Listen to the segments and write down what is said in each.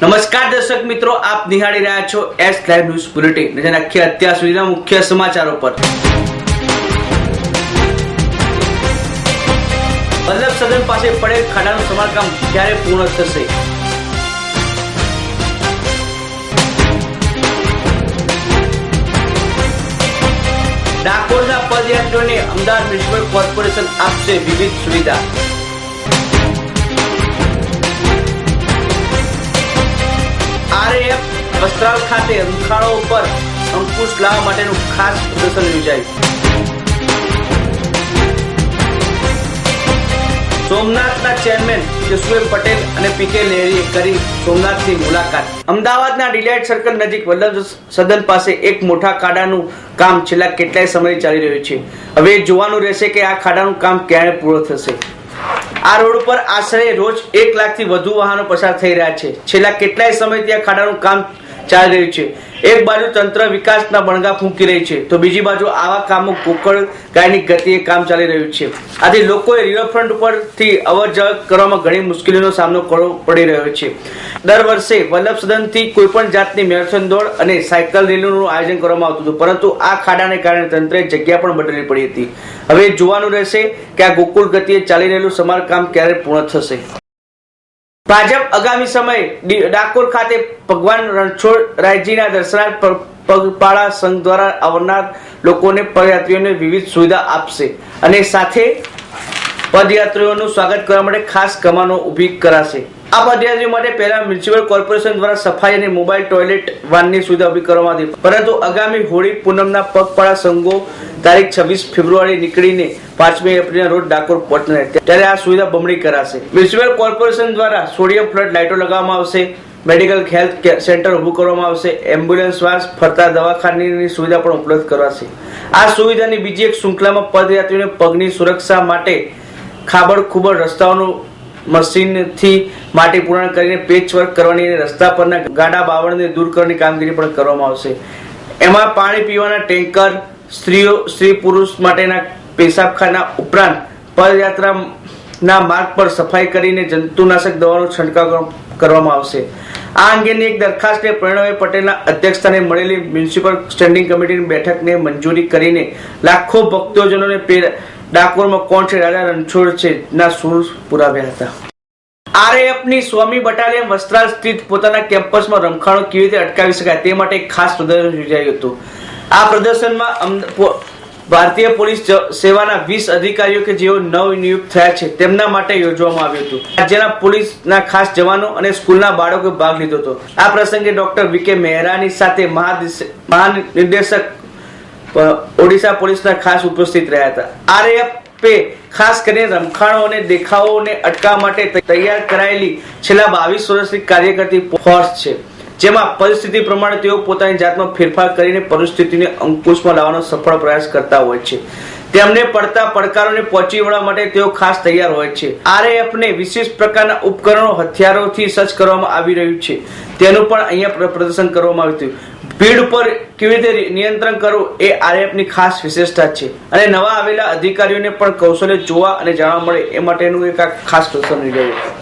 નમસ્કાર દર્શક મિત્રો, આપ નિહાળી રહ્યા છો એસ લાઈવ ન્યૂઝ બુલેટિન નજર આખી અત્યાર સુધીના મુખ્ય સમાચારો પર. વલ્લભ સદન પાસે પડેલ ખાડાનું સમારકામ ક્યારે પૂર્ણ થશે? ડાકોરના પદયાત્રીઓને અમદાવાદ મ્યુનિસિપલ કોર્પોરેશન આપશે વિવિધ સુવિધા. વસ્ત્રાલ ખાતે રૂખાણો ઉપર અંકુશ લાવવા માટેનું ખાસ પ્રદર્શન યોજાયું. સોમનાથના ચેરમેન જસુએલ પટેલ અને પીકે લેરીએ કરી સોમનાથની મુલાકાત. અમદાવાદના ડિલાઇટ સર્કલ નજીક વલ્લભ સદન પાસે એક મોટા ખાડાનું કામ છેલ્લા કેટલાય સમયથી ચાલી રહ્યું છે. હવે જોવાનું રહેશે કે આ ખાડાનું કામ ક્યારે પૂરું થશે. આ રોડ ઉપર આશરે રોજ એક લાખથી વધુ વાહનો પસાર થઈ રહ્યા છે. છેલ્લા કેટલાય સમયથી આ ખાડાનું કામ ચાલી રહ્યું છે. એક બાજુ તંત્ર વિકાસના બણગા ફૂંકી રહી છે, તો બીજી બાજુ આવા કામો કોકળ ગાયની ગતિએ કામ ચાલી રહ્યું છે. આથી લોકોએ રિવરફ્રન્ટ ઉપરથી અવર જવર કરવામાં ઘણી મુશ્કેલીનો સામનો કરવો પડી રહ્યો છે. દર વર્ષે વલ્લભ સદનથી કોઈ પણ જાતની મેરેથોન દોડ અને સાયકલ રેલીનું આયોજન કરવામાં આવતું હતું, પરંતુ આ ખાડાને કારણે તંત્રે જગ્યા પણ બદલવી પડી હતી. હવે જોવાનું રહેશે કે આ ગોકુળ ગતિએ ચાલી રહેલું સમારકામ ક્યારે પૂર્ણ થશે. ભાજપ આગામી સમયે ડાકોર ખાતે ભગવાન રણછોડ રાયજીના દર્શનાર્થ પગપાળા સંઘ દ્વારા આવનાર લોકોને પદયાત્રીઓને વિવિધ સુવિધા આપશે અને સાથે પદયાત્રીઓનું સ્વાગત કરવા માટે ખાસ કમાનો ઊભી કરાશે. આ પદયાત્રીઓ માટે પહેલા મ્યુનિસિપલ કોર્પોરેશન દ્વારા સફાઈ અને મોબાઈલ ટોયલેટ વાનની સુવિધા ઊભી કરવામાં આવી પરંતુ આગામી હોળી પૂનમના પગપાળા સંઘો તારીખ છવ્વીસ ફેબ્રુઆરી નીકળીને પાંચમી એપ્રિલના રોજ ડાકોર પહોંચનાર ત્યારે આ સુવિધા બમણી કરાશે. મ્યુનિસિપલ કોર્પોરેશન દ્વારા સોડિયમ ફ્લડ લાઇટો લગાવવામાં આવશે. મેડિકલ હેલ્થ સેન્ટર ઊભું કરવામાં આવશે. એમ્બ્યુલન્સ વાસ ફરતા દવાખાનાની સુવિધા પણ ઉપલબ્ધ કરાશે. આ સુવિધાની બીજી એક શૃંખલામાં પદયાત્રીઓને પગની સુરક્ષા માટે ખાબડ ખુબડ રસ્તાઓનું મશીનથી માટી પૂરણ કરીને પેચ વર્ક કરવાની અને રસ્તા પરના ગાડા બાવળને દૂર કરવાની કામગીરી પણ કરવામાં આવશે. એમાં પાણી પીવાના ટેન્કર સ્ત્રીઓ, સ્ત્રી પુરુષ માટેના પેશાબખાના ઉપરાંત પદયાત્રાના માર્ગ પર સફાઈ કરીને જંતુનાશક દવાનો છંટકાવ કરવામાં આવશે. આ અંગેની એક દરખાસ્તને પ્રણવે પટેલના અધ્યક્ષસ્થાને મળેલી મ્યુનિસિપલ સ્ટેન્ડિંગ કમિટીની બેઠકને મંજૂરી કરીને લાખો ભક્તોજનોને પેર- ડાકોરમાં કોણ છે? રાજા રણછોડ છે ના સુર પુરાવ્યા હતા. આરએએફની સ્વામી બટાલિયન વસ્ત્રાલ સ્થિત પોતાના કેમ્પસમાં રમખાણો કેવી રીતે અટકાવી શકાય તે માટે એક ખાસ પ્રદર્શન યોજાયું હતું. આ પ્રદર્શનમાં ભારતીય પોલીસ સેવાના વીસ અધિકારીઓ કે જેઓ નવ નિયુક્ત થયા છે, તેમના માટે યોજવામાં આવ્યું હતું. રાજ્યના પોલીસના ખાસ જવાનો અને સ્કૂલના બાળકોએ ભાગ લીધો હતો. આ પ્રસંગે ડોક્ટર વી મહેરાની સાથે મહાનિર્દેશક ઓડિશા પોલીસના ખાસ ઉપસ્થિત રહ્યા હતા. આરએફએ ખાસ કરીને રમખાણો અને દેખાવોને અટકાવવા માટે તૈયાર કરાયેલી છેલ્લા બાવીસ વર્ષથી કાર્ય કરતી ફોર્સ છે. જેમાં પરિસ્થિતિ પ્રમાણે તેઓ પોતાની જાતમાં ફેરફાર કરીને પરિસ્થિતિને અંકુશમાં લાવવાનો સફળ પ્રયાસ કરતા હોય છે. તેમને પડતા પડકારોને પહોંચી વળવા માટે તેઓ ખાસ તૈયાર હોય છે. આરએએફને વિશેષ પ્રકારના ઉપકરણો હથિયારોથી સજ્જ કરવામાં આવી રહ્યું છે. તેનું પણ અહીંયા પ્રદર્શન કરવામાં આવ્યું હતું. ભીડ ઉપર કેવી રીતે નિયંત્રણ કરવું એ આરએફની ખાસ વિશેષતા છે. અને નવા આવેલા અધિકારીઓને પણ કૌશલ્ય જોવા અને જાણવા મળે એ માટેનું એક આ ખાસ પ્રદર્શન યોજાયું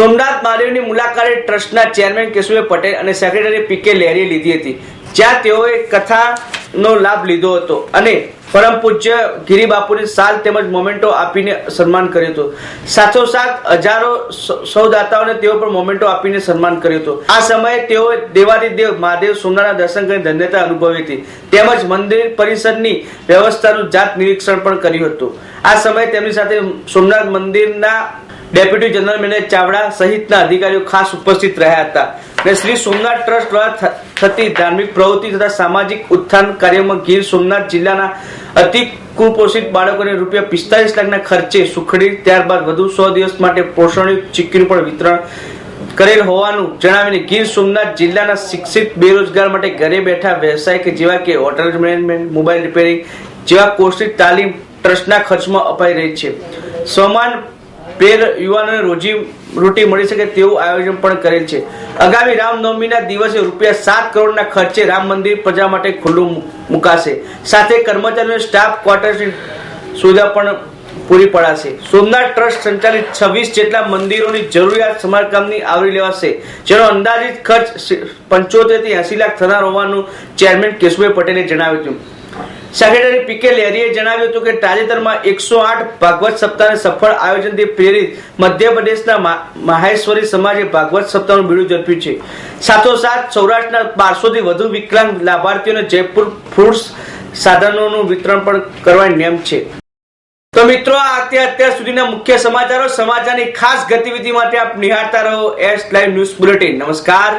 સોમનાથ મહાદેવની મુલાકાતે ટ્રસ્ટના ચેરમેન કેશુભાઈ પટેલ અને સેક્રેટરી પી કે લેરીએ લીધી હતી, જ્યાં તેઓએ કથાનો લાભ લીધો હતો અને પરમ પૂજ્ય ગિરિબાપુને સાલ તેમજ મોમેન્ટો આપીને સન્માન કર્યું હતું. સાથોસાથ હજારો સૌદાતાઓને તેઓ પણ મોમેન્ટો આપીને સન્માન કર્યું હતું. આ સમયે તેઓએ દેવાદિદેવ મહાદેવ સોમનાથના દર્શન કરીને ધન્યતા અનુભવી હતી, તેમજ મંદિર પરિસરની વ્યવસ્થાનું જાત નિરીક્ષણ પણ કર્યું હતું. આ સમયે તેમની સાથે સોમનાથ મંદિરના ડેપ્યુટી જનરલ મેનેજર ચાવડા સહિતના અધિકારીઓ ખાસ ઉપસ્થિત રહ્યા હતા અને શ્રી સોમનાથ ટ્રસ્ટ દ્વારા થતી ધાર્મિક પ્રવૃત્તિ તથા સામાજિક ઉત્થાન કાર્યમાં ગીર સોમનાથ જિલ્લાના અતિ કુપોષિત બાળકોને રૂપિયા પિસ્તાલીસ લાખના ખર્ચે સુખડી ત્યારબાદ વધુ સો દિવસ માટે પોષણયુક્ત ચીકીનું પણ વિતરણ કરેલ હોવાનું જણાવીને ગીર સોમનાથ જિલ્લાના શિક્ષિત બેરોજગાર માટે ઘરે બેઠા વ્યવસાય કે જેવા કે હોટલ મેનેજમેન્ટ, મોબાઈલ રિપેરિંગ જેવા કોર્સની તાલીમ ટ્રસ્ટના ખર્ચમાં અપાઈ રહી છે. સમાન પેર યુવાનોને રોજી રોટી મળી શકે તેવું આયોજન પણ કરેલ છે. આગામી રામનવમીના દિવસે રૂપિયા સાત કરોડના ખર્ચે રામ મંદિર પ્રજા માટે ખુલ્લું મુકાશે. સાથે કર્મચારીઓને સ્ટાફ ક્વાર્ટર્સની સુવિધા પણ પૂરી પડાશે. સોમનાથ ટ્રસ્ટ સંચાલિત છવ્વીસ જેટલા મંદિરોની જરૂરિયાત સમારકામની આવરી લેવાશે. જેનો અંદાજિત ખર્ચ પંચોતેરથી એસી લાખ થનાર હોવાનું ચેરમેન કેશુભાઈ પટેલે જણાવ્યું હતું. સેક્રેટરી પી કે જણાવ્યું હતું કે તાજેતરમાં એકસો આઠ ભાગવત સપ્તાહને સફળ આયોજનથી પ્રેરિત મધ્યપ્રદેશના માહેશ્વરી સમાજે ભાગવત સપ્તાહનું બીડું ઝડપ્યું છે. સાથોસાથ સૌરાષ્ટ્રના બારસોથી વધુ વિકલાંગ લાભાર્થીઓને જયપુર ફ્રૂટ્સ સાધનોનું વિતરણ પણ કરવાની નિયમ છે. તો મિત્રો, આ અત્યાર સુધીના મુખ્ય સમાચારો. સમાચારની ખાસ ગતિવિધિ માટે આપ નિહાળતા રહો એસ લાઈવ ન્યૂઝ બુલેટિન. નમસ્કાર.